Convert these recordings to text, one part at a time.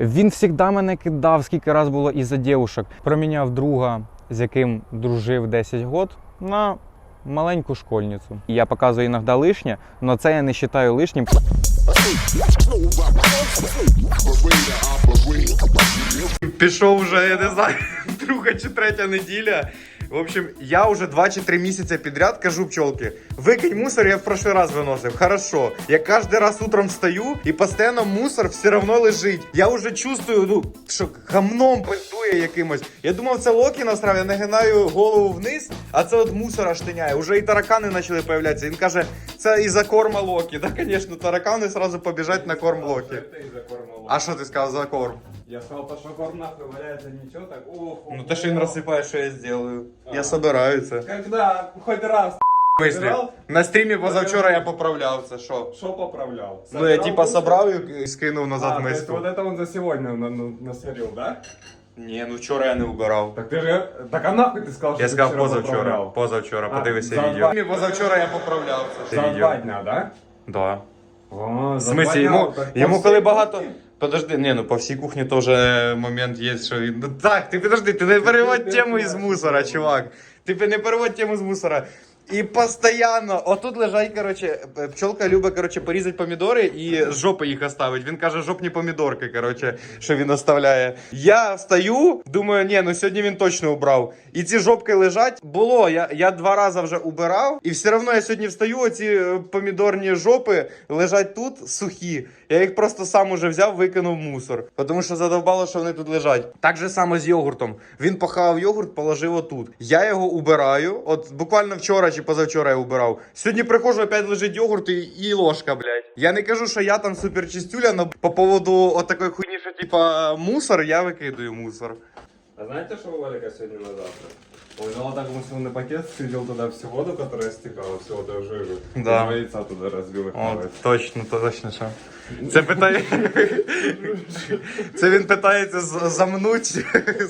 Він завжди мене кидав, скільки раз було із-за дівушок. Проміняв друга, з яким дружив 10 років, на маленьку школьницю. Я показую іноді лишнє, але це я не вважаю лишнім. Пішов вже, я не знаю, друга чи третя неділя. В общем, я уже 2 чи 3 місяці підряд кажу пчелки, викинь мусор, я в прошлый раз виносив. Хорошо. Я кожен раз утром встаю і постійно мусор все одно лежить. Я вже чувствую, ну, що гамном пиздує якимось. Я думав, це Локі насрав, я нагинаю голову вниз, а це от мусора штиняє. Уже і таракани почали появлятися. Він каже, це із-за корма Локі. Да, звісно, таракани сразу побіжать на корм Локі. Локи. А що ти сказав за корм? Я сказал, то, что корм нахуй валяется ничего, так ох, Ну то, що він розсипає, що я зроблю. Я собираю це. Когда хоть раз В смысле? Собирав? На стрімі позавчора я поправляв це, що? что поправлял? Ну я Собирал типа мусор? собрав і скинув А, назад то есть миску. вот это он за сегодня на- на- насорил, да? Ні, ну вчора я не убирав. Так ты же... Так а нахуй ты сказал, что Я ты сказав вчера позавчора. поправлял? Позавчора, А, подивися за відео. два- Позавчора я поправляв це. За відео. два дня, да? Да. О, В за смысле, два дня йому, вот так йому по коли всей багато. кухне? Подожди, не, ну по всій кухні теж момент є, що. Ну так, ти подожди, ти не переводь тему із мусора, чувак. Ти не переводь тему з мусора. І постійно, отут лежать, короче, пчелка любить, короче, порізати помідори і з жопи їх оставить. Він каже, жопні помідорки, короче, що він оставляє. Я встаю, думаю, ні, ну сьогодні він точно убрав. І ці жопки лежать. Було, я, я два рази вже убирав, і все одно я сьогодні встаю, оці е, помідорні жопи лежать тут сухі. Я їх просто сам уже взяв, викинув мусор. Тому що задовбало, що вони тут лежать. Так же само з йогуртом. Він похавав йогурт, положив отут. Я його убираю. От буквально вчора чи позавчора я убирав. Сьогодні приходжу, опять лежить йогурт і, і ложка, блядь. Я не кажу, що я там суперчистюля, але по поводу отакої хуйні, що типа мусор, я викидаю мусор. А знаете, что у Валика сегодня на завтра? Он взял так мусорный пакет, сидел туда всю воду, которая стекала, всю воду жиру. Да. Два яйца туда разбил их О, точно, то точно що. Це питає. Це він питається з- замнуть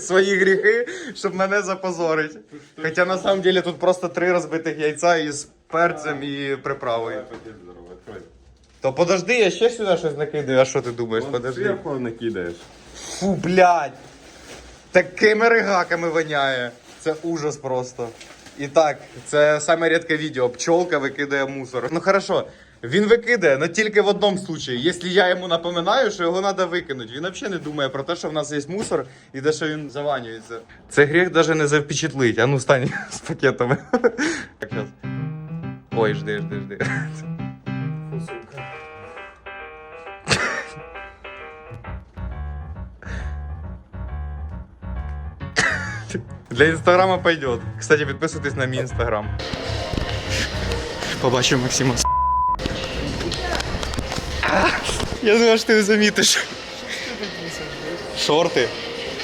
свої гріхи, щоб мене запозорити. Хоча на самом деле тут просто три розбитих яйця із перцем і приправою. Давай, пакет здоровый, открой. То подожди, я ще сюди щось накидаю. А що ти думаєш? Вон Подожди. Сверху накидаешь. Фу, блядь. Такими ригаками воняє. Це ужас просто. І так, це саме рідке відео. Пчолка викидає мусор. Ну хорошо, він викидає, але тільки в одному случаї. Якщо я йому напоминаю, що його треба викинути. Він взагалі не думає про те, що в нас є мусор і те, що він заванюється. Це гріх навіть не завпечатлить. А ну стань з пакетами. Ой, жди, жди, жди. Фу, Для інстаграма пойдет. Кстати, підписуйтесь на мій інстаграм. Побачив Максима. Я думаю, що ти не замітиш. Шорти.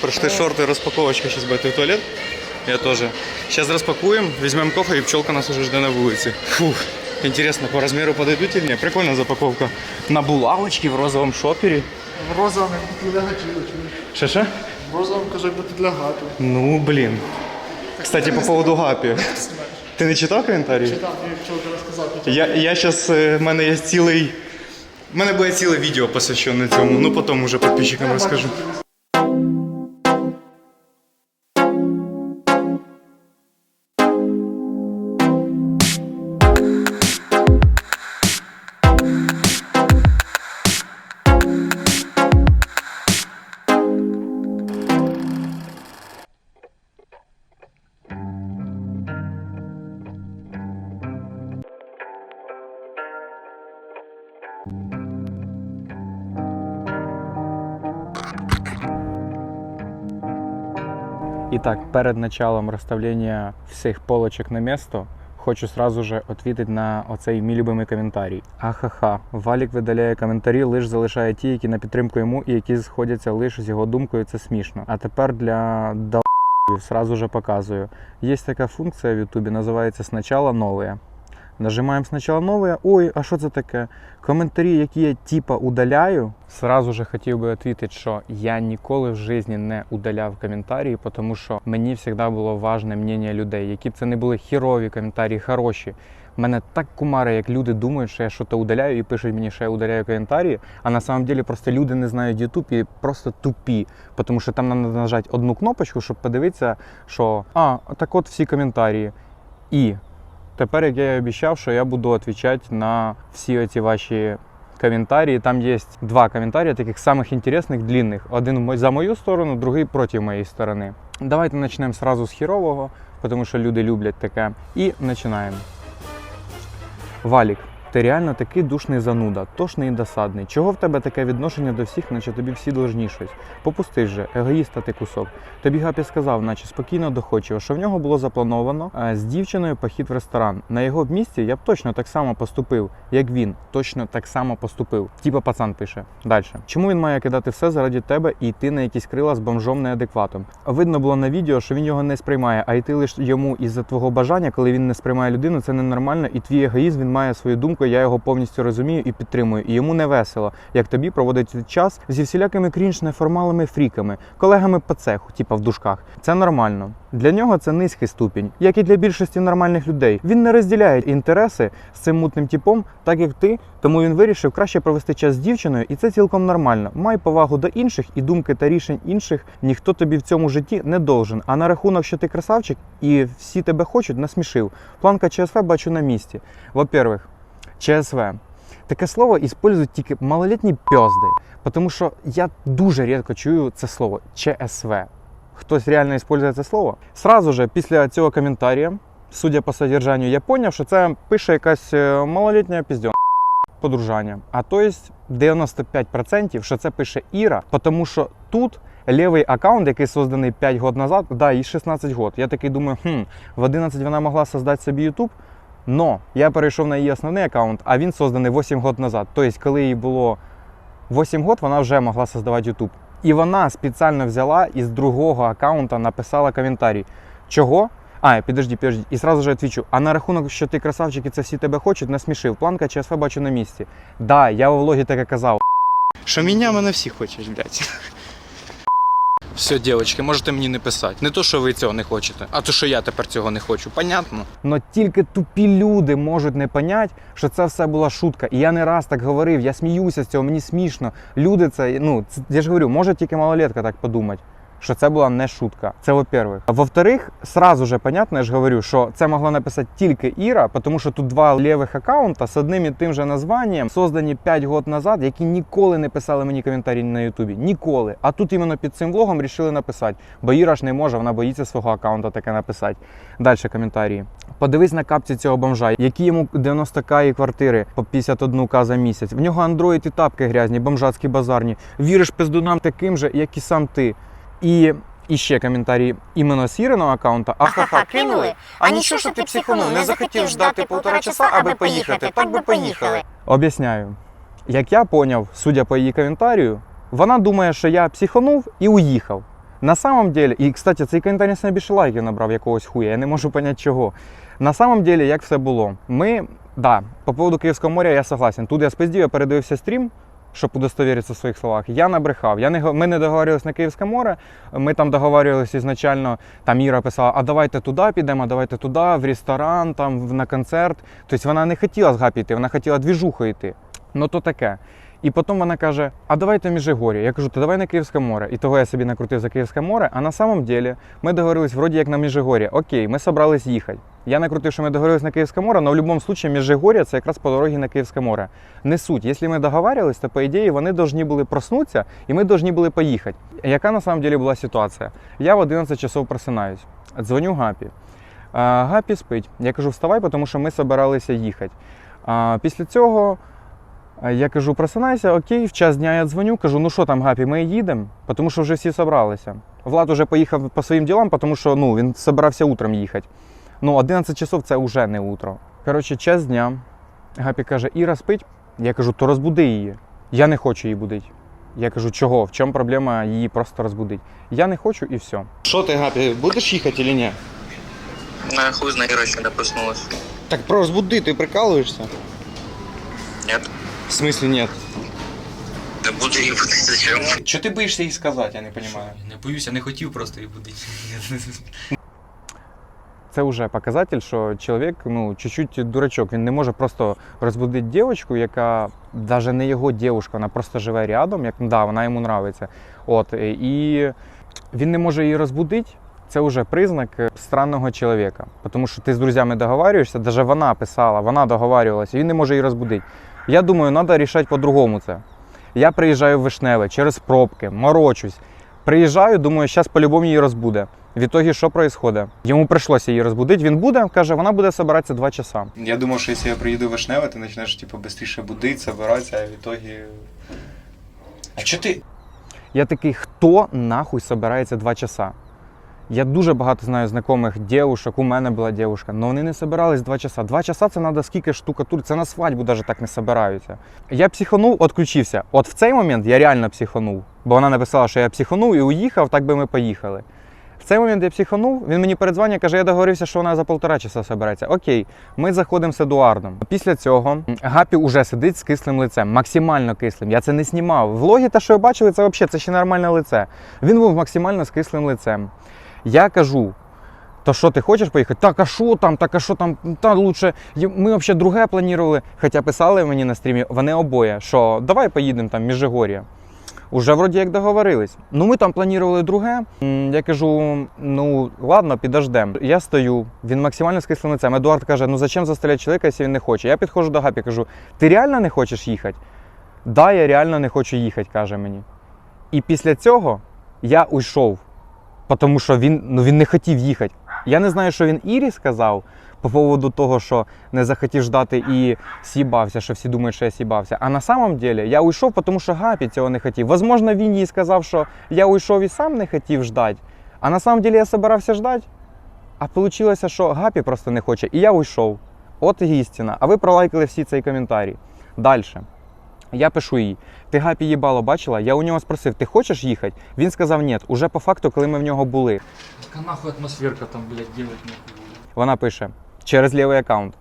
Пройшли шорти, розпаковочка. Зараз буде в туалет. Я теж. Зараз розпакуємо, візьмемо кофе і пчелка нас уже жде на вулиці. Фух. Интересно, по размеру подойдут или нет? Прикольная запаковка. На булавочке в розовом шопере. В розовом чудо. Розовим підлягачі, чуєш? Шиша? Розовим для бо підлягати. Ну, блин. Кстати, по поводу гапі. Ти не читав коментарі? Читав, я вчора розказав, Я, я сейчас, в мене є цілий. У мене буде ціле відео посвящене цьому. Ну потім уже підписчикам розкажу. Итак, перед началом розставлення всіх полочок на місто, хочу сразу же ответить на оцей мій любимий коментарій. Ахаха, Валік видаляє коментарі, лише залишає ті, які на підтримку йому і які сходяться лише з його думкою. Це смішно. А тепер для дал сразу же показую. Є така функція в Ютубі, називається «Сначала нове». Нажимаємо спочатку нове. Ой, а що це таке? Коментарі, які я типа удаляю. Сразу же хотів би відповідати, що я ніколи в житті не удаляв коментарі, тому що мені завжди було важне мнення людей, які б це не були хірові коментарі, хороші. Мене так кумари, як люди думають, що я щось удаляю і пишуть мені, що я удаляю коментарі, а на самом деле просто люди не знають YouTube і просто тупі. Тому що там треба нажати одну кнопочку, щоб подивитися, що а, так от всі коментарі. І тепер, як я і обіцяв, що я буду відповідати на всі ці ваші коментарі. Там є два коментарі, таких самих інтересних, длинних. Один за мою сторону, другий проти моєї сторони. Давайте почнемо сразу з хірового, тому що люди люблять таке. І починаємо. Валік, ти реально такий душний зануда, тошний і досадний. Чого в тебе таке відношення до всіх, наче тобі всі должні щось? Попусти же, егоїста ти кусок. Тобі Гапі сказав, наче спокійно доходчиво, що в нього було заплановано е, з дівчиною похід в ресторан. На його б місці я б точно так само поступив, як він. Точно так само поступив. Типа пацан пише. Далі. Чому він має кидати все заради тебе і йти на якісь крила з бомжом неадекватом? Видно було на відео, що він його не сприймає, а йти лише йому із-за твого бажання, коли він не сприймає людину, це ненормально, і твій егоїзм він має свою думку. Я його повністю розумію і підтримую. І йому не весело, як тобі проводити час зі всілякими крінж неформалими фріками, колегами по цеху, типа в душках. Це нормально. Для нього це низький ступінь, як і для більшості нормальних людей. Він не розділяє інтереси з цим мутним типом, так як ти. Тому він вирішив краще провести час з дівчиною, і це цілком нормально. Май повагу до інших і думки та рішень інших ніхто тобі в цьому житті не должен. А на рахунок, що ти красавчик і всі тебе хочуть, насмішив. Планка ЧСВ бачу на місці. Во-первых, ЧСВ. Таке слово іспользують тільки малолітні пьозди, тому що я дуже рідко чую це слово ЧСВ. Хтось реально іспользує це слово. Сразу же після цього коментаря, судя по содержанню, я поняв, що це пише якась е, малолітня піздьон подружання. А то есть 95% що це пише Іра, тому що тут лівий аккаунт, який созданий 5 років назад, да, їй 16 років. Я такий думаю, хм, в 11 вона могла создати собі YouTube. Но я перейшов на її основний аккаунт, а він созданий 8 років назад. Тобто, коли їй було 8 років, вона вже могла создавати YouTube. І вона спеціально взяла із другого аккаунта, написала коментарі. Чого? А, підожди, підожди. І сразу же відвічу. А на рахунок, що ти красавчик і це всі тебе хочуть, насмішив. Планка ЧСВ бачу на місці. Да, я у влогі таке казав. Що мене мене всі хочуть, блядь. Все, дівчатки, можете мені не писати. Не то, що ви цього не хочете, а то, що я тепер цього не хочу. Понятно? Но тільки тупі люди можуть не понять, що це все була шутка. І я не раз так говорив, я сміюся з цього, мені смішно. Люди це, ну, це, я ж говорю, може тільки малолетка так подумати. Що це була не шутка. Це во-первых. Во-вторых, сразу же понятно, я ж говорю, що це могла написати тільки Іра, тому що тут два лівих аккаунта з одним і тим же названням, создані 5 років назад, які ніколи не писали мені коментарі на Ютубі. Ніколи. А тут іменно під цим влогом рішили написати. Бо Іра ж не може, вона боїться свого аккаунта таке написати. Далі коментарі. Подивись на капці цього бомжа, які йому 90 к і квартири по 51 к за місяць. В нього андроїд і тапки грязні, бомжацькі базарні. Віриш пиздунам таким же, як і сам ти. І, і ще коментарі іменно з Іриного аккаунта. Ахаха, кинули. А нічого, що ти психанув, не захотів ждати півтора часа, аби поїхати. Так би поїхали. Об'ясняю. Як я поняв, судя по її коментарю, вона думає, що я психанув і уїхав. На самом деле, і, кстати, цей коментар найбільше лайків набрав якогось хуя, я не можу поняти чого. На самом деле, як все було? Ми, да, по поводу Київського моря я согласен. Тут я спиздів, я передивився стрім, щоб удостовіритися в своїх словах. Я набрехав. Я не, ми не договорились на Київське море. Ми там договорювалися ізначально. Там Іра писала, а давайте туди підемо, а давайте туди, в ресторан, там на концерт. Тобто вона не хотіла з Гапі йти, вона хотіла двіжуху йти. Ну то таке. І потім вона каже: А давайте Міжигор'я. Я кажу, то давай на Київське море. І того я собі накрутив за Київське море. А на самом деле ми договорились вроді як на Міжигор'я. Окей, ми собрались їхати. Я накрутив, що ми договорились на Київське море, але в будь-якому випадку Міжигор'я це якраз по дорозі на Київське море. Не суть. Якщо ми договарювались, то по ідеї вони повинні були проснутися і ми повинні були поїхати. Яка на самом деле була ситуація? Я в 11 часов просинаюсь, дзвоню Гапі. Гапі спить. Я кажу, вставай, тому що ми собиралися їхати. Після цього Я кажу, просинайся, окей, в час дня я дзвоню, кажу, ну що там, Гапі, ми їдемо, тому що вже всі зібралися. Влад уже поїхав по своїм ділам, тому що ну, він збирався утром їхати. Ну, 11 часов це вже не утро. Коротше, час дня. Гапі каже, Іра спить. Я кажу, то розбуди її. Я не хочу її будити. Я кажу, чого? В чому проблема її просто розбудити? Я не хочу і все. Що ти, Гапі, будеш їхати чи ні? На хуй знаю, Ира еще не проснулась. Так про розбуди, ти прикалуєшся? Нет. В смысле нет? Да буду ей будить зачем? Що ти боїшся їй сказати, я не розумію. Не боюся, не хотів просто її будити. Це вже показатель, що чоловік ну, чуть-чуть дурачок. Він не може просто розбудити дівчинку, яка навіть не його дівчинка, вона просто живе рядом, як да, вона йому нравиться. От, і він не може її розбудити. Це вже признак е, странного чоловіка. Тому що ти з друзями договарюєшся, навіть вона писала, вона договарювалася, він не може її розбудити. Я думаю, треба рішати по-другому це. Я приїжджаю в Вишневе через пробки, морочусь. Приїжджаю, думаю, зараз по-любому її розбуде. В ітогі що відбувається? Йому прийшлося її розбудити. Він буде, каже, вона буде збиратися два часа. Я думав, що якщо я приїду в Вишневе, ти почнеш типу, швидше будити, збиратися, а в ітогі. А чого ти? Я такий, хто нахуй собирається два часа? Я дуже багато знаю знайомих дівушок, у мене була дівушка, але вони не собирались два часа. Два часа це треба скільки штукатур, це на свадьбу навіть так не собираються. Я психанув, відключився. От в цей момент я реально психанув, бо вона написала, що я психанув і уїхав, так би ми поїхали. В цей момент я психанув, він мені передзвонює, каже, я договорився, що вона за полтора часа собереться. Окей, ми заходимо з Едуардом. Після цього Гапі уже сидить з кислим лицем, максимально кислим. Я це не знімав. Влогі, те, що ви бачили, це взагалі це ще нормальне лице. Він був максимально з кислим лицем. Я кажу. То що ти хочеш поїхати? Так, а що там, так, а що там, та лучше. Ми взагалі друге планували. Хоча писали мені на стрімі, вони обоє, що давай поїдемо там Міжигор'я. Уже вроді як договорились. Ну ми там планували друге. Я кажу: ну ладно, підождемо. Я стою, він максимально з кислим лицем. Едуард каже: ну зачем заставляти чоловіка, якщо він не хоче? Я підходжу до Гапі, кажу: ти реально не хочеш їхати? Да, я реально не хочу їхати, каже мені. І після цього я уйшов, тому що він, ну, він не хотів їхати. Я не знаю, що він Ірі сказав по поводу того, що не захотів ждати і с'їбався, що всі думають, що я с'їбався. А на самом деле я уйшов, тому що Гапі цього не хотів. Возможно, він їй сказав, що я уйшов і сам не хотів ждати. А на самом деле я собирався ждати. А вийшло, що Гапі просто не хоче, і я уйшов. От істина. А ви пролайкали всі цей коментарі. Далі. Я пишу їй: ти Гапі їбало бачила? Я у нього спросив, ти хочеш їхати? Він сказав ні. Уже по факту, коли ми в нього були. яка нахуй атмосферка там, блядь, ділить нахуй? Вона пише через лівий аккаунт.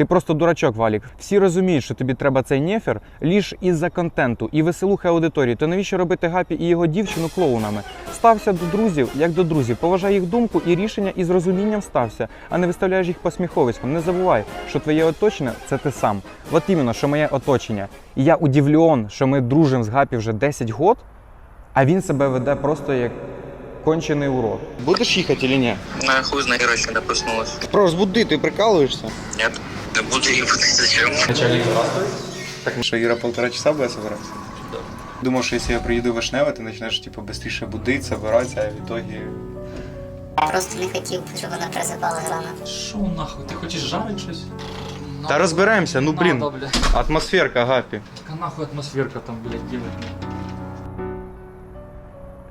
Ти просто дурачок, Валік. Всі розуміють, що тобі треба цей нефер ліж із-за контенту і веселухи аудиторії. То навіщо робити Гапі і його дівчину клоунами? Стався до друзів, як до друзів. Поважай їх думку і рішення і з розумінням стався, а не виставляєш їх посміховиськом. Не забувай, що твоє оточення це ти сам. От іменно, що моє оточення. І я удивлен, що ми дружимо з Гапі вже 10 год, а він себе веде просто як кончений урод. Будеш їхати чи ні? На хуй знаю, Ира не проснулась. Просто буди, ти прикалуєшся. Нет. Да буду ебать, зачем? Так що Іра полтора часа буде збиратися? Да. Думав, що якщо я приїду в Вишневе, ти почнеш типу, швидше будити, збиратися, а в ітогі. Просто не хотів, щоб вона просипалась рано. Шо нахуй? Ти хочеш жарити щось? Та розберемося, ну блін. Надо, блядь. Атмосферка Гапі. Какая нахуй атмосферка там, блядь, делать?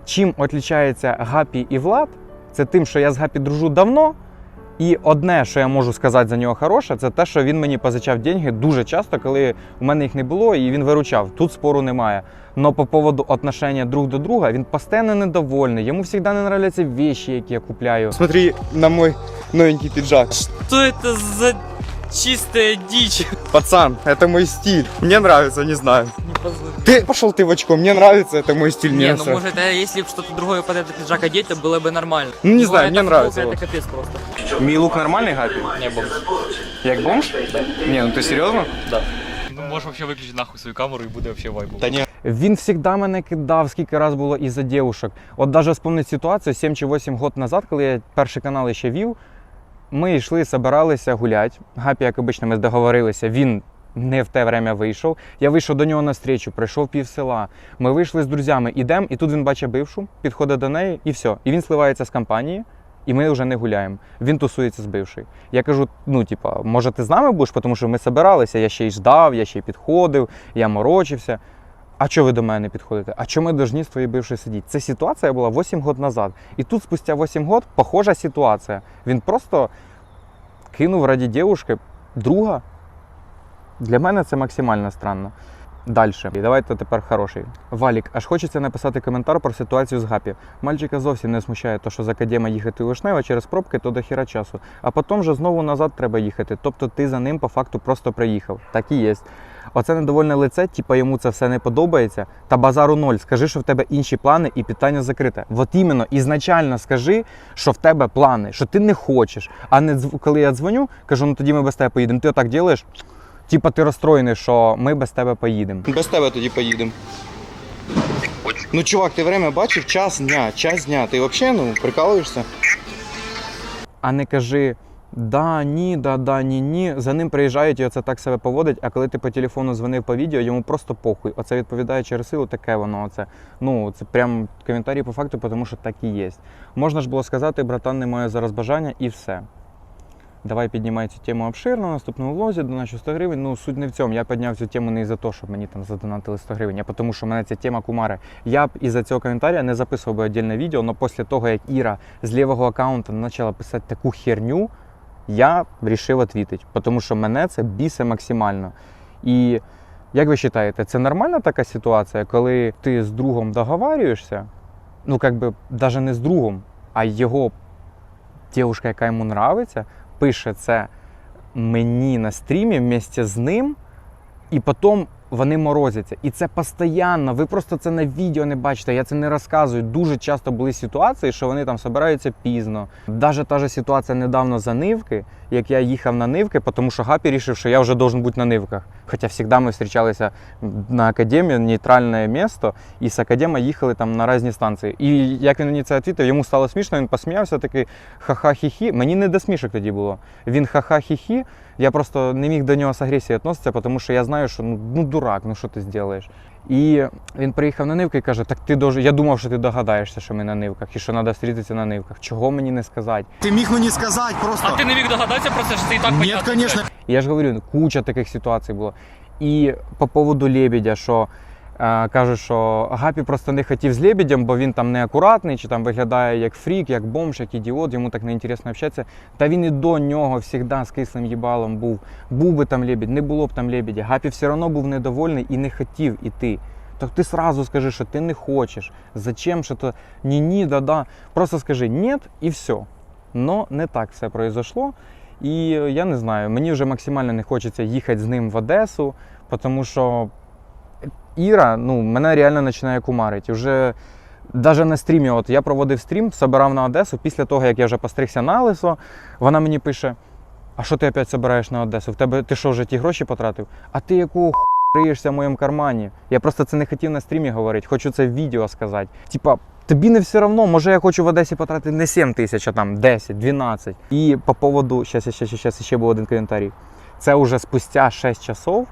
Чим відрізняється Гапі і Влад, це тим, що я з Гапі дружу давно. І одне, що я можу сказати за нього хороше, це те, що він мені позичав деньги дуже часто, коли у мене їх не було, і він виручав. Тут спору немає. Но по поводу отношення друг до друга він постійно недовольний. Йому завжди не нравляться вещи, які я купляю. Смотри на мой новенький піджак. Що це за чистая дичь? Пацан, это мой стиль. Мне нравится, не знаю. Не позволю. Ты пошел ты в очко, мне нравится, это мой стиль. Не, мне ну нравится. может, э, если бы что-то другое под этот пиджак одеть, то было бы нормально. Ну, не Но знаю, эта мне нравится, футболка, вот. Это капец просто. Мій лук нормальний Гапі? Не бомж. Як бомж? Ні, ну ти серйозно? Ну, можешь вообще выключить нахуй свою камеру и будет вообще вайбу. Та ні. Він завжди мене кидав, скільки раз було із-за дівушок. От навіть вспомнити ситуацію 7 чи 8 років назад, коли я перший канал ще вів, ми йшли, збиралися гуляти. Гапі, як обично, ми договорилися, він не в те время вийшов. Я вийшов до нього на зустрічу, пройшов пів села. Ми вийшли з друзями, ідемо, і тут він бачить бившу, підходить до неї, і все. І він сливається з компанії. І ми вже не гуляємо. Він тусується з бившою. Я кажу: ну, типа, може, ти з нами будеш, тому що ми збиралися, я ще й ждав, я ще й підходив, я морочився. А чого ви до мене не підходите? А чому ми должні з твоєю бившою сидіти? Це ситуація була 8 років назад. І тут, спустя 8 років, похожа ситуація. Він просто кинув раді дівушки друга. Для мене це максимально странно. Далі. І давайте тепер хороший. Валік, аж хочеться написати коментар про ситуацію з Гапі. Мальчика зовсім не смущає, то, що з академа їхати у Вишнева через пробки, то до хіра часу. А потім вже знову назад треба їхати. Тобто ти за ним по факту просто приїхав. Так і є. Оце недовольне лице, типа йому це все не подобається. Та базару ноль. Скажи, що в тебе інші плани і питання закрите. От іменно ізначально скажи, що в тебе плани, що ти не хочеш. А не коли я дзвоню, кажу, ну тоді ми без тебе поїдемо. Ти отак робиш, Типа ти розстроєний, що ми без тебе поїдемо. Без тебе тоді поїдемо. Ну, чувак, ти время бачив час дня, час дня. Ти взагалі ну, прикалуєшся? А не кажи да, ні, да, да, ні, ні. За ним приїжджають і оце так себе поводить, а коли ти по телефону дзвонив по відео, йому просто похуй. Оце відповідає через силу, таке воно. Оце. Ну, це прям коментарі по факту, тому що так і є. Можна ж було сказати, братан, немає зараз бажання і все. Давай піднімай цю тему обширно в наступному влозі, доначу 100 гривень. Ну, суть не в цьому. Я підняв цю тему не із-за того, щоб мені там задонатили 100 гривень, а тому що мене ця тема кумари. Я б із-за цього коментаря не записував би віддільне відео, але після того, як Іра з лівого аккаунта почала писати таку херню, я вирішив відповідати, тому що мене це бісе максимально. І як ви вважаєте, це нормальна така ситуація, коли ти з другом договарюєшся, ну, як навіть не з другом, а його дівчинка, яка йому нравиться, пише це мені на стрімі вместе з ним, і потім вони морозяться. І це постійно. Ви просто це на відео не бачите. Я це не розказую. Дуже часто були ситуації, що вони там збираються пізно. Даже та же ситуація недавно за нивки, як я їхав на нивки, тому що Гапі рішив, що я вже должен бути на нивках. Хоча завжди ми зустрічалися на академії, нейтральне місто, і з академа їхали там на різні станції. І як він мені це відповів, йому стало смішно, він посміявся такий ха-ха-хі-хі. Мені не до смішок тоді було. Він ха-ха-хі-хі. Я просто не міг до нього з агресією відноситися, тому що я знаю, що ну, ну дурак, ну що ти зробиш. І він приїхав на нивки і каже: Так ти дуже. Я думав, що ти догадаєшся, що ми на нивках і що треба зустрітися на нивках. Чого мені не сказати? Ти міг мені сказати просто. А ти не міг догадатися про це, що ти і так Ні, звісно. Я ж говорю, куча таких ситуацій було. І по поводу лебедя, що е, кажуть, що Гапі просто не хотів з лебедем, бо він там неакуратний, чи там виглядає як фрік, як бомж, як ідіот, йому так неінтересно общатися. Та він і до нього завжди з кислим їбалом був. Був би там лебідь, не було б там лебедя. Гапі все одно був недовольний і не хотів іти. Так ти сразу скажи, що ти не хочеш. Зачем що то ні-ні, да-да. Просто скажи ні і все. Но не так все произошло. І е, я не знаю, мені вже максимально не хочеться їхати з ним в Одесу, тому що Іра ну, мене реально починає кумарити. Вже навіть на стрімі, от я проводив стрім, собирав на Одесу. Після того, як я вже постригся на лисо, вона мені пише: А що ти опять собираєш на Одесу? В тебе ти що вже ті гроші потратив? А ти яку ху риєшся в моєму кармані? Я просто це не хотів на стрімі говорити, хочу це в відео сказати. Типа, тобі не все одно, може я хочу в Одесі потратити не 7 тисяч, а там 10, 12. І по поводу, щас, щас, щас, ще був один коментарій. Це вже спустя 6 часов.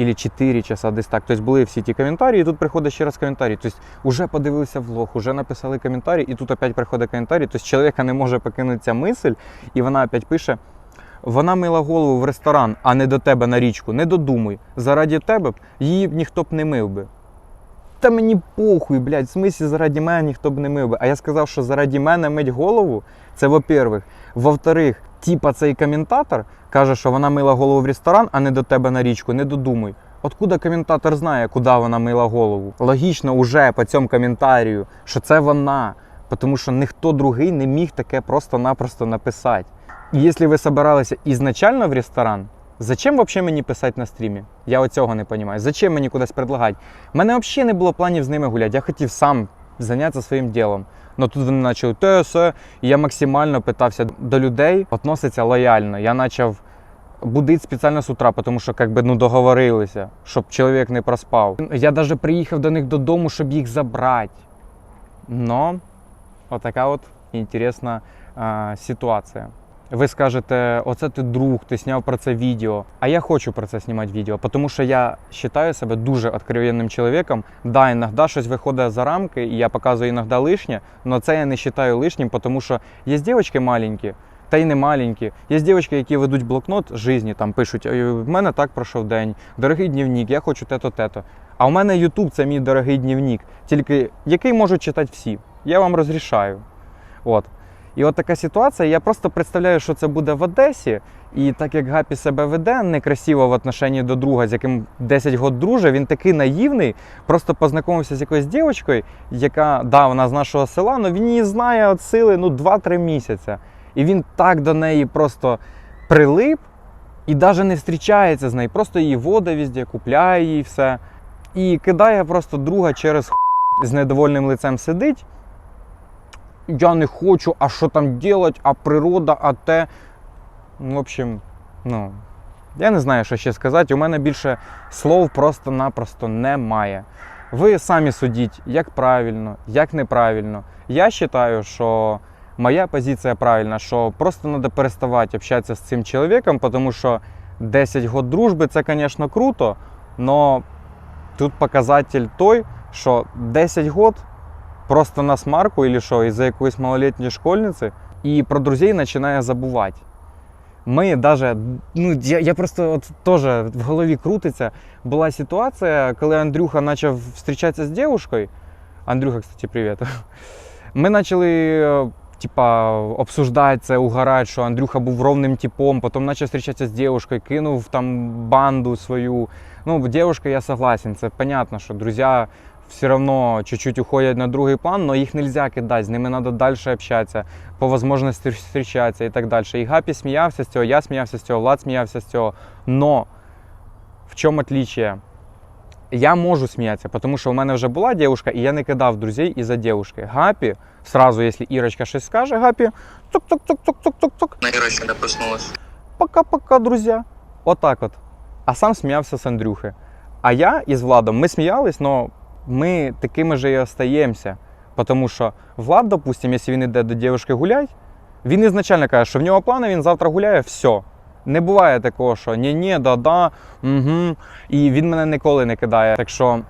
Или 4 часа десь так. Тобто були всі ті коментарі, і тут приходить ще раз коментарі. Тобто вже подивилися влог, вже написали коментарі, і тут опять приходить коментарі. Тобто чоловіка не може покинути ця мисль, і вона опять пише: вона мила голову в ресторан, а не до тебе на річку. Не додумуй. Заради тебе б її ніхто б не мив би. Та мені похуй, блядь, в смислі заради мене ніхто б не мив би. А я сказав, що заради мене мить голову, це во-первых. Во-вторых, типа цей коментатор каже, що вона мила голову в ресторан, а не до тебе на річку. Не додумуй. Откуда коментатор знає, куди вона мила голову? Логічно уже по цьому коментарію, що це вона. Тому що ніхто другий не міг таке просто-напросто написати. І якщо ви собиралися ізначально в ресторан, зачем вообще мені писати на стрімі? Я оцього не розумію. Зачем мені кудись предлагати? У мене взагалі не було планів з ними гуляти. Я хотів сам зайнятися своїм ділом. Ну тут вони почали те, все. І я максимально питався до людей, відноситься лояльно. Я почав будити спеціально з утра, тому що як би, ну, договорилися, щоб чоловік не проспав. Я навіть приїхав до них додому, щоб їх забрати. Но отака от інтересна а, ситуація. Ви скажете, оце ти друг, ти зняв про це відео. А я хочу про це знімати відео, тому що я вважаю себе дуже откровенним чоловіком. Да, іноді щось виходить за рамки, і я показую іноді лишнє, але це я не вважаю лишнім, тому що є дівчатки маленькі, та й не маленькі. Є дівчатки, які ведуть блокнот житті, там пишуть: в мене так пройшов день, дорогий дневник, я хочу те-то, те-то. А у мене YouTube це мій дорогий дневник, тільки який можуть читати всі. Я вам розрішаю. От. І от така ситуація, я просто представляю, що це буде в Одесі. І так як Гапі себе веде некрасиво в отношенні до друга, з яким 10 років друже, він такий наївний, просто познайомився з якоюсь дівчинкою, яка, да, вона з нашого села, але він її знає від сили ну, 2-3 місяці. І він так до неї просто прилип і навіть не зустрічається з нею, просто її вода везде, купляє їй все. І кидає просто друга через х** з недовольним лицем сидить. Я не хочу, а що там делать, а природа, а те. Ну, В общем, ну, я не знаю, що ще сказати. У мене більше слов просто-напросто немає. Ви самі судіть, як правильно, як неправильно. Я вважаю, що моя позиція правильна, що просто треба переставати общатися з цим чоловіком, тому що 10 год дружби це, звісно, круто, але тут показатель той, що 10 год просто на смарку или що, із-за якоїсь малолітньої школьниці, і про друзей починає забувати. Ми даже, ну я, я просто от теж в голові крутиться. Була ситуація, коли Андрюха почав зустрічатися з дівчиною. Андрюха, кстати, привіт. Ми почали типа, обсуждати це, угорати, що Андрюха був ровним типом, потім почав зустрічатися з дівчиною, кинув там банду свою. Ну, дівчинка, я согласен, це понятно, що друзі все равно чуть-чуть уходять на другий план, но їх нельзя кидати, з ними треба далі общатися, по можливості зустрічатися і так далі. І Гапі сміявся з цього, я сміявся з цього, Влад сміявся з цього. Но в чому отличие? Я можу сміятися, тому що у мене вже була дівчинка, і я не кидав друзей із-за дівчинки. Гапі, сразу, якщо Ірочка щось скаже, Гапі, тук-тук-тук-тук-тук-тук, На еще не проснулась. пока-пока, друзі. Отак от. А сам сміявся з Андрюхи. А я із Владом, ми сміялись, але ми такими же і остаємося. Тому що Влад, допустим, якщо він йде до дівчинки гуляти, він ізначально каже, що в нього плани, він завтра гуляє, все. Не буває такого, що ні-ні, да-да, угу. І він мене ніколи не кидає. Так що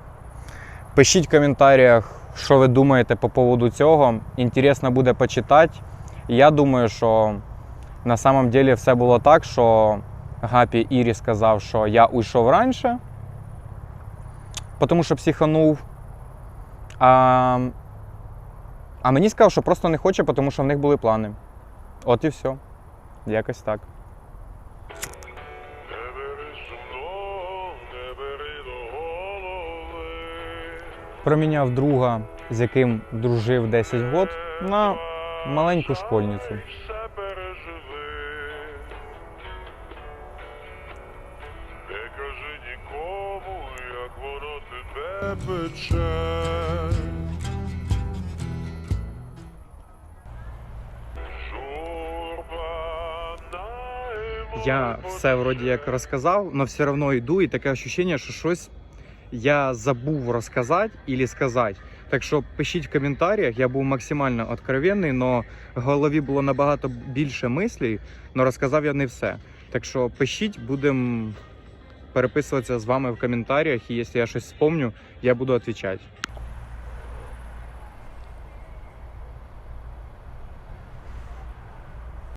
пишіть в коментарях, що ви думаєте по поводу цього. Інтересно буде почитати. Я думаю, що на самом деле все було так, що Гапі Ірі сказав, що я уйшов раніше, тому що психанув. А, а мені сказав, що просто не хоче, тому що в них були плани. От і все. Якось так. Проміняв друга, з яким дружив 10 років, на маленьку школьницю. Я все вроді як розказав, але все одно йду, і таке відчуття, що щось я забув розказати або сказати. Так що пишіть в коментарях, я був максимально откровенний, але в голові було набагато більше мислей, але розказав я не все. Так що пишіть, будемо переписуватися з вами в коментарях, і якщо я щось вспомню, я буду відповідати.